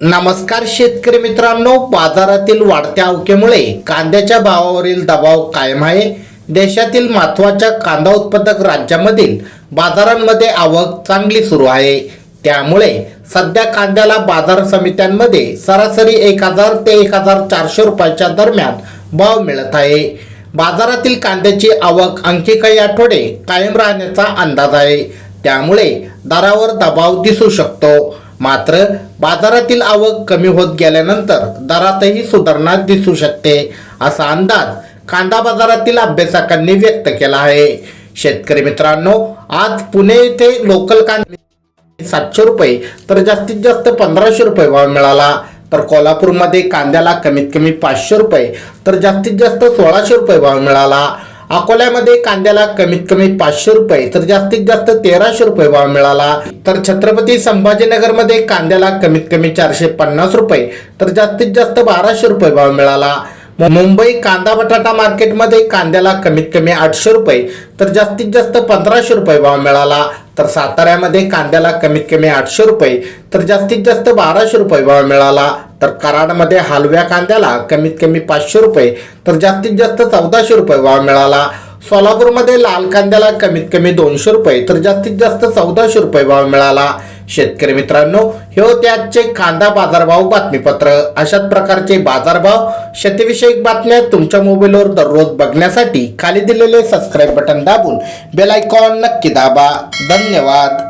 नमस्कार शेतकरी मित्रांनो बाजारातील वाढत्या अवकेमुळे कांद्याच्या भावावरील दबाव कायम आहे. देशातील महत्त्वाच्या कांदा उत्पादक राज्यामधील बाजारांमध्ये आवक चांगली सुरू आहे. त्यामुळे सध्या कांद्याला बाजार समित्यांमध्ये सरासरी एक हजार ते एक हजार चारशे रुपयाच्या दरम्यान भाव मिळत आहे. बाजारातील कांद्याची आवक आणखी काही आठवडे कायम राहण्याचा अंदाज आहे. त्यामुळे दरावर दबाव दिसू शकतो. मात्र बाजारातील आवक कमी होत गेल्यानंतर दरातही सुधारणा दिसू शकते असा अंदाज कांदा बाजारातील अभ्यासकांनी व्यक्त केला आहे. शेतकरी मित्रांनो आज पुणे येथे लोकल कांदे सातशे रुपये तर जास्तीत जास्त पंधराशे रुपये भाव मिळाला. तर कोल्हापूरमध्ये कांद्याला कमीत कमी पाचशे रुपये तर जास्तीत जास्त सोळाशे रुपये भाव मिळाला. अकोल्यामध्ये कांद्याला कमीत कमी पाचशे रुपये तर जास्तीत जास्त तेराशे रुपये भाव मिळाला. तर छत्रपती संभाजीनगरमध्ये कांद्याला कमीत कमी चारशे पन्नास रुपये तर जास्तीत जास्त बाराशे रुपये भाव मिळाला. मुंबई कांदा बटाटा मार्केटमध्ये कांद्याला कमीत कमी आठशे रुपये तर जास्तीत जास्त पंधराशे रुपये भाव मिळाला. तर साताऱ्यामध्ये कांद्याला कमीत कमी आठशे रुपये तर जास्तीत जास्त बाराशे रुपये भाव मिळाला. तर कराडमध्ये हलव्या कांद्याला कमीत कमी पाचशे रुपये तर जास्तीत जास्त चौदाशे रुपये भाव मिळाला. सोलापूरमध्ये लाल कांद्याला कमीत कमी दोनशे रुपये तर जास्तीत जास्त चौदाशे रुपये भाव मिळाला. शेतकरी मित्रांनो हे होते आजचे कांदा बाजारभाव बातमीपत्र. अशाच प्रकारचे बाजारभाव शेतीविषयक बातम्या तुमच्या मोबाईलवर दररोज बघण्यासाठी खाली दिलेले सबस्क्राईब बटन दाबून बेल आयकॉन नक्की दाबा. धन्यवाद.